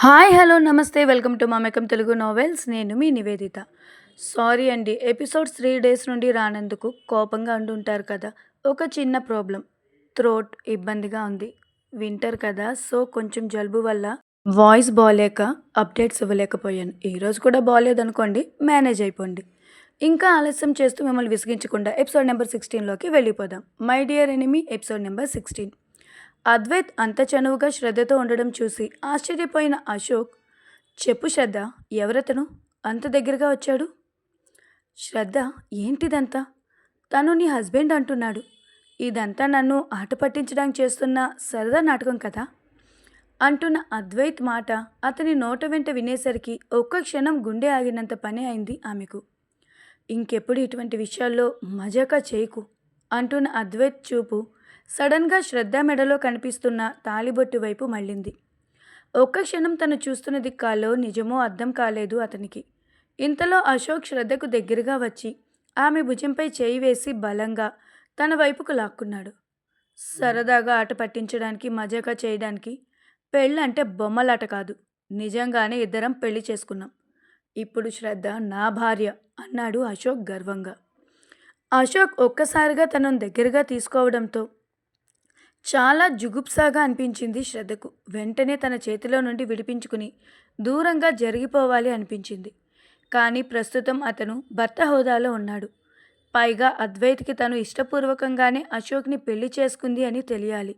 Hi hello నమస్తే. Welcome to Mamakam Telugu novels. నేను మీ నివేదిత. సారీ అండి ఎపిసోడ్స్ త్రీ డేస్ నుండి రానందుకు కోపంగా ఉండుంటారు కదా. ఒక చిన్న ప్రాబ్లం. థ్రోట్ ఇబ్బందిగా ఉంది. వింటర్ కదా సో కొంచెం జలుబు వల్ల వాయిస్ బాగాలేక అప్డేట్స్ ఇవ్వలేకపోయాను. ఈరోజు కూడా బాగాలేదనుకోండి మేనేజ్ అయిపోండి. ఇంకా ఆలస్యం చేస్తూ మిమ్మల్ని విసిగించకుండా ఎపిసోడ్ నెంబర్ సిక్స్టీన్లోకి వెళ్ళిపోదాం. My dear enemy episode number sixteen. Advaith అంత చనువుగా శ్రద్ధతో ఉండడం చూసి ఆశ్చర్యపోయిన అశోక్ చెప్పు శ్రద్ధ ఎవరతను? అంత దగ్గరగా వచ్చాడు? శ్రద్ధ? ఏంటిదంతా? తను నీ హస్బెండ్ అంటున్నాడు. ఇదంతా నన్ను ఆట పట్టించడానికి చేస్తున్న సరదా నాటకం కదా? అంటున్న అద్వైత్ మాట అతని నోట వెంట వినేసరికి ఒక్క క్షణం గుండె ఆగినంత పని అయింది ఆమెకు. ఇంకెప్పుడు ఇటువంటి విషయాల్లో మజాకా చేయకు అంటున్న అద్వైత్ చూపు సడన్గా శ్రద్ధ మెడలో కనిపిస్తున్న తాలిబొట్టు వైపు మళ్ళింది. ఒక్క క్షణం తను చూస్తున్న దిక్కాలో నిజమో అర్థం కాలేదు అతనికి. ఇంతలో అశోక్ శ్రద్ధకు దగ్గరగా వచ్చి ఆమె భుజంపై చేయి వేసి బలంగా తన వైపుకు లాక్కున్నాడు. సరదాగా ఆట పట్టించడానికి మజాగా చేయడానికి పెళ్ళంటే బొమ్మలాట కాదు. నిజంగానే ఇద్దరం పెళ్ళి చేసుకున్నాం. ఇప్పుడు శ్రద్ధ నా భార్య అన్నాడు అశోక్ గర్వంగా. అశోక్ ఒక్కసారిగా తనను దగ్గరగా తీసుకోవడంతో చాలా జుగుప్సాగా అనిపించింది శ్రద్ధకు. వెంటనే తన చేతిలో నుండి విడిపించుకుని దూరంగా జరిగిపోవాలి అనిపించింది. కానీ ప్రస్తుతం అతను భర్త హోదాలో ఉన్నాడు. పైగా అద్వైత్కి తను ఇష్టపూర్వకంగానే అశోక్ని పెళ్ళి చేసుకుంది అని తెలియాలి.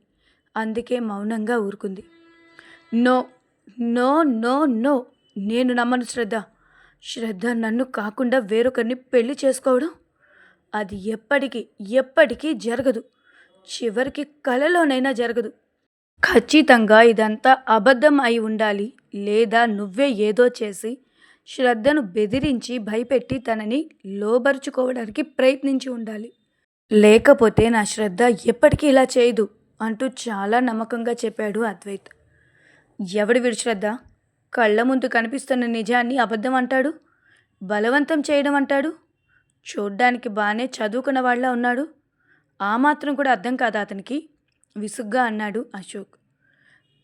అందుకే మౌనంగా ఊరుకుంది. నో నో నో నో నేను నమ్మను శ్రద్ధ. శ్రద్ధ నన్ను కాకుండా వేరొకరిని పెళ్ళి చేసుకోవడం? అది ఎప్పటికీ ఎప్పటికీ జరగదు. చివరికి కలలోనైనా జరగదు. ఖచ్చితంగా ఇదంతా అబద్ధం అయి ఉండాలి లేదా నువ్వే ఏదో చేసి శ్రద్ధను బెదిరించి భయపెట్టి తనని లోబరుచుకోవడానికి ప్రయత్నించి ఉండాలి. లేకపోతే నా శ్రద్ధ ఎప్పటికీ ఇలా చేయదు అంటూ చాలా నమ్మకంగా చెప్పాడు అద్వైత్. ఎవడి వీడి శ్రద్ధ? కళ్ళ ముందు కనిపిస్తున్న నిజాన్ని అబద్ధం అంటాడు? బలవంతం చేయడం అంటాడు? చూడ్డానికి బాగానే చదువుకున్న వాళ్ళ ఉన్నాడు? ఆ మాత్రం కూడా అర్థం కాదా అతనికి? విసుగ్గా అన్నాడు అశోక్.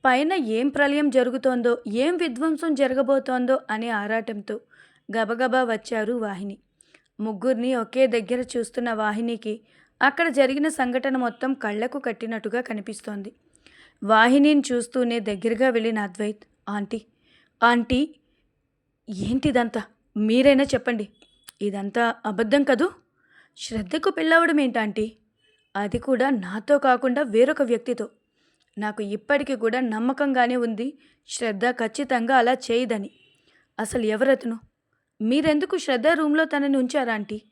పైన ఏం ప్రళయం జరుగుతోందో ఏం విధ్వంసం జరగబోతోందో అనే ఆరాటంతో గబగబా వచ్చారు వాహిని. ముగ్గురిని ఒకే దగ్గర చూస్తున్న వాహినికి అక్కడ జరిగిన సంఘటన మొత్తం కళ్ళకు కట్టినట్టుగా కనిపిస్తోంది. వాహినిని చూస్తూనే దగ్గరగా వెళ్ళిన అద్వైత్ ఆంటీ ఆంటీ ఏంటిదంతా? మీరైనా చెప్పండి. ఇదంతా అబద్ధం కదూ? శ్రద్ధకు పెళ్ళవడం ఏంటాంటీ అది కూడా నాతో కాకుండా వేరొక వ్యక్తితో. నాకు ఇప్పటికీ కూడా నమ్మకంగానే ఉంది. శ్రద్ధ ఖచ్చితంగా అలా చేయదని. అసలు ఎవరతను? మీరెందుకు శ్రద్ధ రూమ్లో తనని ఉంచారా ఆంటీ?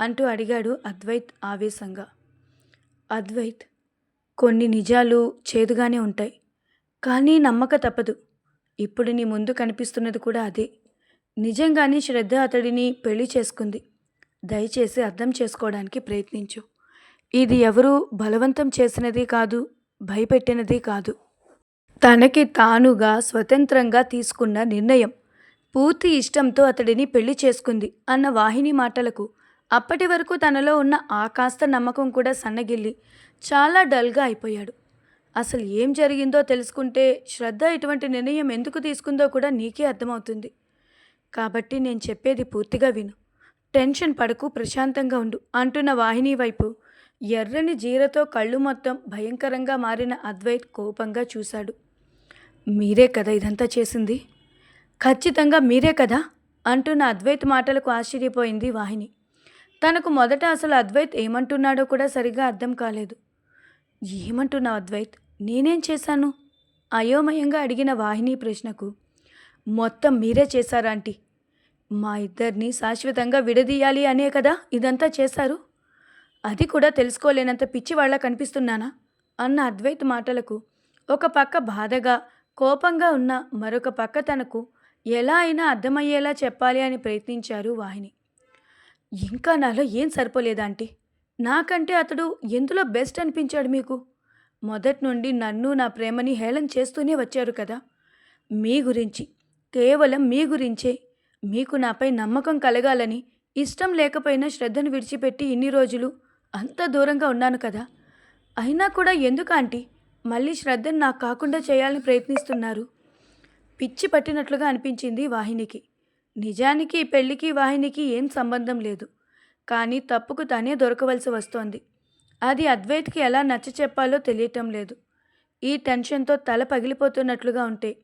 అంటూ అడిగాడు అద్వైత్ ఆవేశంగా. అద్వైత్ కొన్ని నిజాలు చేదుగానే ఉంటాయి. కానీ నమ్మక తప్పదు. ఇప్పుడు నీ ముందు కనిపిస్తున్నది కూడా అదే. నిజంగానే శ్రద్ధ అతడిని పెళ్ళి చేసుకుంది. దయచేసి అర్థం చేసుకోవడానికి ప్రయత్నించు. ఇది ఎవరూ బలవంతం చేసినది కాదు భయపెట్టినది కాదు. తనకి తానుగా స్వతంత్రంగా తీసుకున్న నిర్ణయం. పూర్తి ఇష్టంతో అతడిని పెళ్ళి చేసుకుంది అన్న వాహిని మాటలకు. అప్పటి వరకు తనలో ఉన్న ఆ కాస్త నమ్మకం కూడా సన్నగిల్లి చాలా డల్గా అయిపోయాడు. అసలు ఏం జరిగిందో తెలుసుకుంటే శ్రద్ధ ఇటువంటి నిర్ణయం ఎందుకు తీసుకుందో కూడా నీకే అర్థమవుతుంది. కాబట్టి నేను చెప్పేది పూర్తిగా విను. టెన్షన్ పడకు ప్రశాంతంగా ఉండు అంటున్న వాహిని వైపు. ఎర్రని జీరతో కళ్ళు మొత్తం భయంకరంగా మారిన అద్వైత్ కోపంగా చూశాడు. మీరే కదా ఇదంతా చేసింది? ఖచ్చితంగా మీరే కదా? అంటున్న అద్వైత్ మాటలకు ఆశ్చర్యపోయింది వాహిని. తనకు మొదట అసలు అద్వైత్ ఏమంటున్నాడో కూడా సరిగా అర్థం కాలేదు. ఏమంటున్నావు అద్వైత్? నేనేం చేశాను? అయోమయంగా అడిగిన వాహిని ప్రశ్నకు. మొత్తం మీరే చేశారా ఆంటీ? మా ఇద్దరిని శాశ్వతంగా విడదీయాలి అనే కదా ఇదంతా చేశారు? అది కూడా తెలుసుకోలేనంత పిచ్చి వాళ్ళ కనిపిస్తున్నానా? అన్న అద్వైత్ మాటలకు ఒక పక్క బాధగా కోపంగా ఉన్న మరొక పక్క తనకు ఎలా అయినా అర్థమయ్యేలా చెప్పాలి అని ప్రయత్నించారు వాహిని. ఇంకా నాలో ఏం సరిపోలేదాంటీ నాకంటే అతడు ఎందులో బెస్ట్ అనిపించాడు మీకు? మొదటి నుండి నన్ను నా ప్రేమని హేళన చేస్తూనే వచ్చారు కదా? మీ గురించి కేవలం మీ గురించే మీకు నాపై నమ్మకం కలగాలని ఇష్టం లేకపోయినా శ్రద్ధను విడిచిపెట్టి ఇన్ని రోజులు అంత దూరంగా ఉన్నాను కదా. అయినా కూడా ఎందుకు ఆంటీ? మళ్ళీ శ్రద్ధను నాకు కాకుండా చేయాలని ప్రయత్నిస్తున్నారు. పిచ్చి పట్టినట్లుగా అనిపించింది వాహినికి. నిజానికి పెళ్ళికి వాహినికి ఏం సంబంధం లేదు. కానీ తప్పుకు తనే దొరకవలసి వస్తోంది. అది అద్వైత్కి ఎలా నచ్చ చెప్పాలో తెలియటం లేదు. ఈ టెన్షన్తో తల పగిలిపోతున్నట్లుగా ఉంటే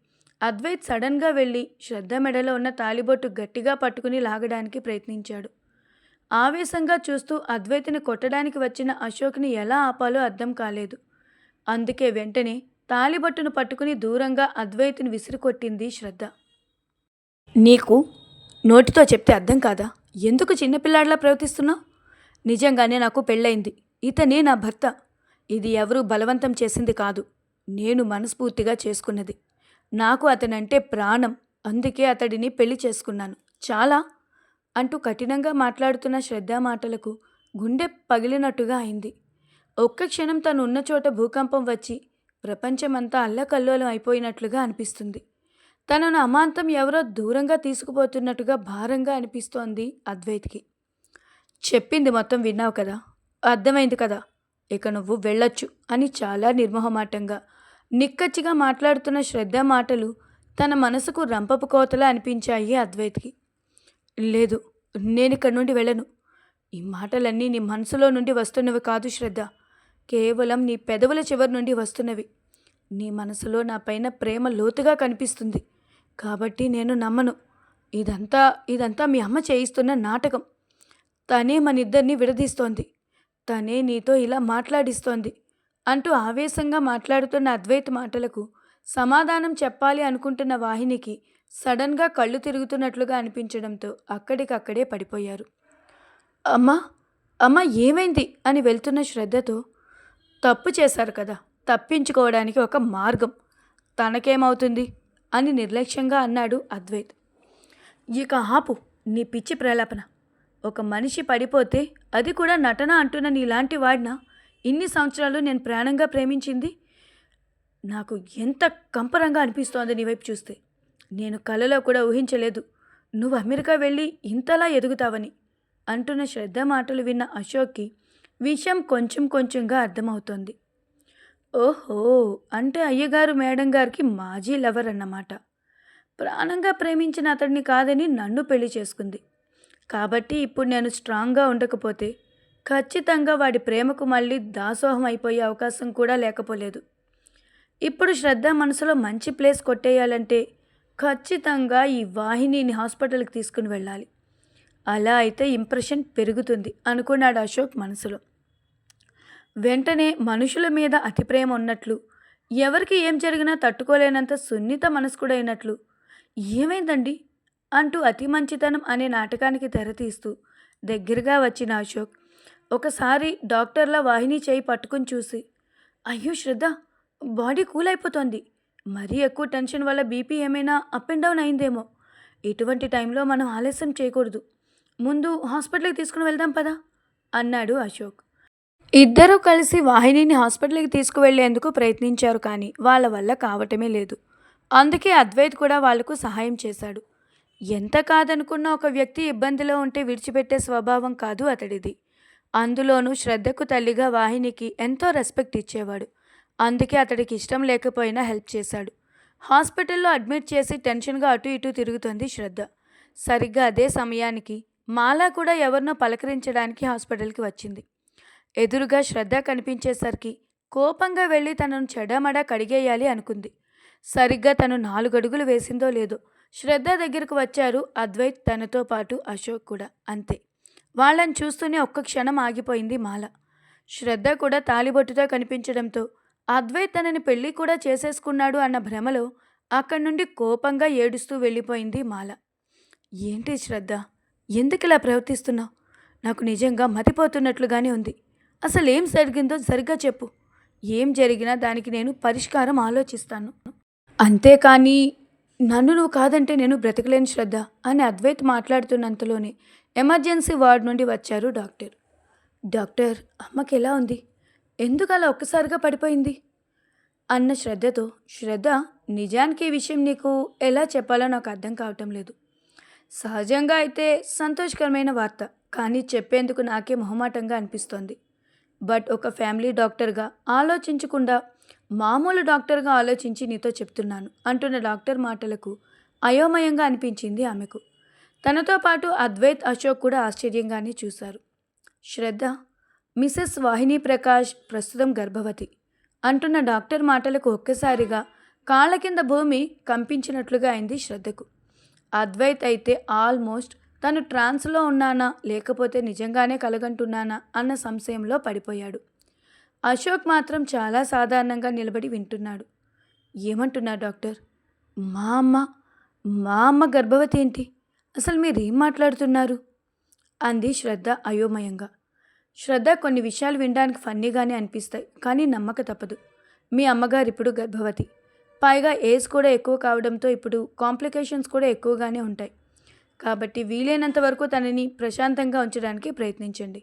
అద్వైత్ సడన్గా వెళ్ళి శ్రద్ధ మెడలో ఉన్న తాలిబొట్టు గట్టిగా పట్టుకుని లాగడానికి ప్రయత్నించాడు. ఆవేశంగా చూస్తూ అద్వైతిని కొట్టడానికి వచ్చిన అశోక్ని ఎలా ఆపాలో అర్థం కాలేదు. అందుకే వెంటనే తాలిబట్టును పట్టుకుని దూరంగా అద్వైతిని విసిరికొట్టింది శ్రద్ధ. నీకు నోటితో చెప్తే అర్థం కాదా? ఎందుకు చిన్నపిల్లాడిలా ప్రవర్తిస్తున్నావు? నిజంగానే నాకు పెళ్ళయింది. ఇతనే నా భర్త. ఇది ఎవరూ బలవంతం చేసింది కాదు. నేను మనస్ఫూర్తిగా చేసుకున్నది. నాకు అతనంటే ప్రాణం. అందుకే అతడిని పెళ్ళి చేసుకున్నాను. చాలా అంటూ కఠినంగా మాట్లాడుతున్న శ్రద్ధ మాటలకు గుండె పగిలినట్టుగా అయింది. ఒక్క క్షణం తను ఉన్న చోట భూకంపం వచ్చి ప్రపంచమంతా అల్లకల్లోలం అయిపోయినట్లుగా అనిపిస్తుంది. తనను అమాంతం ఎవరో దూరంగా తీసుకుపోతున్నట్టుగా భారంగా అనిపిస్తోంది అద్వైత్కి. చెప్పింది మొత్తం విన్నావు కదా? అర్థమైంది కదా? ఇక నువ్వు వెళ్ళొచ్చు అని చాలా నిర్మోహమాటంగా నిక్కచ్చిగా మాట్లాడుతున్న శ్రద్ధ మాటలు తన మనసుకు రంపపు కోతలా అనిపించాయి అద్వైత్కి. లేదు నేను ఇక్కడి నుండి వెళ్ళను. ఈ మాటలన్నీ నీ మనసులో నుండి వస్తున్నవి కాదు శ్రద్ధ. కేవలం నీ పెదవుల చివరి నుండి వస్తున్నవి. నీ మనసులో నా పైన ప్రేమ లోతుగా కనిపిస్తుంది. కాబట్టి నేను నమ్మను. ఇదంతా ఇదంతా మీ అమ్మ చేయిస్తున్న నాటకం. తనే మన ఇద్దరిని విడదీస్తోంది. తనే నీతో ఇలా మాట్లాడిస్తోంది. అంటూ ఆవేశంగా మాట్లాడుతున్న అద్వైత మాటలకు సమాధానం చెప్పాలి అనుకుంటున్న వాహినికి సడన్గా కళ్ళు తిరుగుతున్నట్లుగా అనిపించడంతో అక్కడికక్కడే పడిపోయారు. అమ్మా అమ్మ ఏమైంది? అని వెళ్తున్న శ్రద్ధతో తప్పు చేశారు కదా తప్పించుకోవడానికి ఒక మార్గం. తనకేమవుతుంది? అని నిర్లక్ష్యంగా అన్నాడు అద్వైత్. ఇక ఆపు నీ పిచ్చి ప్రలాపన. ఒక మనిషి పడిపోతే అది కూడా నటన అంటున్న నీలాంటి వాడిన ఇన్ని సంవత్సరాలు నేను ప్రాణంగా ప్రేమించింది నాకు ఎంత కంపరంగా అనిపిస్తోంది నీ వైపు చూస్తే. నేను కలలో కూడా ఊహించలేదు. నువ్వు అమెరికా వెళ్ళి ఇంతలా ఎదుగుతావని. అంటున్న శ్రద్ధ మాటలు విన్న అశోక్కి విషయం కొంచెం కొంచెంగా అర్థమవుతోంది. ఓహో! అంటే అయ్యగారు మేడం గారికి మాజీ లవర్ అన్నమాట. ప్రాణంగా ప్రేమించిన అతడిని కాదని నన్ను పెళ్ళి చేసుకుంది. కాబట్టి ఇప్పుడు నేను స్ట్రాంగ్గా ఉండకపోతే ఖచ్చితంగా వాడి ప్రేమకు మళ్ళీ దాసోహం అయిపోయే అవకాశం కూడా లేకపోలేదు. ఇప్పుడు శ్రద్ధ మనసులో మంచి ప్లేస్ కొట్టేయాలంటే ఖచ్చితంగా ఈ వాహినిని హాస్పిటల్కి తీసుకుని వెళ్ళాలి. అలా అయితే ఇంప్రెషన్ పెరుగుతుంది అనుకున్నాడు అశోక్ మనసులో. వెంటనే మనుషుల మీద అతి ప్రేమ ఉన్నట్లు ఎవరికి ఏం జరిగినా తట్టుకోలేనంత సున్నిత మనస్కుడైనట్లు ఏమైందండి? అంటూ అతి మంచితనం అనే నాటకానికి తెరతీస్తూ దగ్గరగా వచ్చిన అశోక్ ఒకసారి డాక్టర్ల వాహిని చేయి పట్టుకుని చూసి అయ్యో శ్రద్ధ! బాడీ కూల్ అయిపోతోంది మరీ ఎక్కువ టెన్షన్ వల్ల బీపీ ఏమైనా అప్ అండ్ డౌన్ అయిందేమో. ఇటువంటి టైంలో మనం ఆలస్యం చేయకూడదు. ముందు హాస్పిటల్కి తీసుకుని వెళ్దాం పదా? అన్నాడు అశోక్. ఇద్దరూ కలిసి వాహినిని హాస్పిటల్కి తీసుకువెళ్ళేందుకు ప్రయత్నించారు కానీ వాళ్ళ వల్ల కావటమే లేదు. అందుకే అద్వైత్ కూడా వాళ్ళకు సహాయం చేశాడు. ఎంత కాదనుకున్న ఒక వ్యక్తి ఇబ్బందిలో ఉంటే విడిచిపెట్టే స్వభావం కాదు అతడిది. అందులోనూ శ్రద్ధకు తల్లిగా వాహినికి ఎంతో రెస్పెక్ట్ ఇచ్చేవాడు. అందుకే అతడికి ఇష్టం లేకపోయినా హెల్ప్ చేశాడు. హాస్పిటల్లో అడ్మిట్ చేసి టెన్షన్గా అటు ఇటు తిరుగుతుంది శ్రద్ధ. సరిగ్గా అదే సమయానికి మాలా కూడా ఎవరినో పలకరించడానికి హాస్పిటల్కి వచ్చింది. ఎదురుగా శ్రద్ధ కనిపించేసరికి కోపంగా వెళ్ళి తనను చెడమడ కడిగేయాలి అనుకుంది. సరిగ్గా తను నాలుగడుగులు వేసిందో లేదో శ్రద్ధ దగ్గరకు వచ్చారు అద్వైత్ తనతో పాటు అశోక్ కూడా అంతే. వాళ్ళని చూస్తూనే ఒక్క క్షణం ఆగిపోయింది మాల. శ్రద్ధ కూడా తాలిబొట్టుతో కనిపించడంతో అద్వైత్ తనని పెళ్ళి కూడా చేసేసుకున్నాడు అన్న భ్రమలో అక్కడి నుండి కోపంగా ఏడుస్తూ వెళ్ళిపోయింది మాల. ఏంటి శ్రద్ధ? ఎందుకు ఇలా ప్రవర్తిస్తున్నావు? నాకు నిజంగా మతిపోతున్నట్లుగానే ఉంది. అసలు ఏం జరిగిందో సరిగ్గా చెప్పు. ఏం జరిగినా దానికి నేను పరిష్కారం ఆలోచిస్తాను. అంతేకాని నన్ను నువ్వు కాదంటే నేను బ్రతకలేని శ్రద్ధ అని అద్వైత్ మాట్లాడుతున్నంతలోనే ఎమర్జెన్సీ వార్డ్ నుండి వచ్చారు డాక్టర్. డాక్టర్ అమ్మకి ఎలా ఉంది? ఎందుకు అలా ఒక్కసారిగా పడిపోయింది? అన్న శ్రద్ధతో శ్రద్ధ నిజానికి ఈ విషయం నీకు ఎలా చెప్పాలో నాకు అర్థం కావటం లేదు. సహజంగా అయితే సంతోషకరమైన వార్త కానీ చెప్పేందుకు నాకే మొహమాటంగా అనిపిస్తోంది. బట్ ఒక ఫ్యామిలీ డాక్టర్గా ఆలోచించకుండా మామూలు డాక్టర్గా ఆలోచించి నీతో చెప్తున్నాను అంటున్న డాక్టర్ మాటలకు అయోమయంగా అనిపించింది ఆమెకు. తనతో పాటు అద్వైత్ అశోక్ కూడా ఆశ్చర్యంగానే చూశారు. శ్రద్ధ మిసెస్ వాహిని ప్రకాష్ ప్రస్తుతం గర్భవతి. అంటున్న డాక్టర్ మాటలకు ఒక్కసారిగా కాళ్ళ కింద భూమి కంపించినట్లుగా అయింది శ్రద్ధకు. అద్వైత్ అయితే ఆల్మోస్ట్ తను ట్రాన్స్లో ఉన్నానా లేకపోతే నిజంగానే కలగంటున్నానా అన్న సంశయంలో పడిపోయాడు. అశోక్ మాత్రం చాలా సాధారణంగా నిలబడి వింటున్నాడు. ఏమంటున్నా డాక్టర్? మా అమ్మ మా అమ్మ గర్భవతి ఏంటి? అసలు మీరేం మాట్లాడుతున్నారు? అంది శ్రద్ధ అయోమయంగా. శ్రద్ధ కొన్ని విషయాలు వినడానికి ఫన్నీగానే అనిపిస్తాయి కానీ నమ్మక తప్పదు. మీ అమ్మగారు ఇప్పుడు గర్భవతి. పైగా ఏజ్ కూడా ఎక్కువ కావడంతో ఇప్పుడు కాంప్లికేషన్స్ కూడా ఎక్కువగానే ఉంటాయి. కాబట్టి వీలైనంత వరకు తనని ప్రశాంతంగా ఉంచడానికి ప్రయత్నించండి.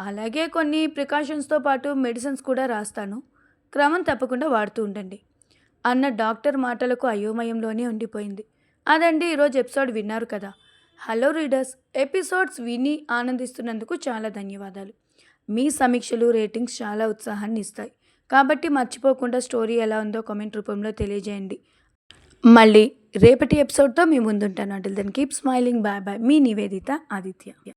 అలాగే కొన్ని ప్రికాషన్స్తో పాటు మెడిసిన్స్ కూడా రాస్తాను. క్రమం తప్పకుండా వాడుతూ ఉండండి. అన్న డాక్టర్ మాటలకు అయోమయంలోనే ఉండిపోయింది. అదండి ఈరోజు ఎపిసోడ్ విన్నారు కదా. హలో రీడర్స్ ఎపిసోడ్స్ విని ఆనందిస్తున్నందుకు చాలా ధన్యవాదాలు. మీ సమీక్షలు రేటింగ్స్ చాలా ఉత్సాహాన్ని ఇస్తాయి. కాబట్టి మర్చిపోకుండా స్టోరీ ఎలా ఉందో కామెంట్ రూపంలో తెలియజేయండి. మళ్ళీ రేపటి ఎపిసోడ్తో మీ ముందుంటాను. అంటే then keep smiling bye bye మీ నివేదిత ఆదిత్య.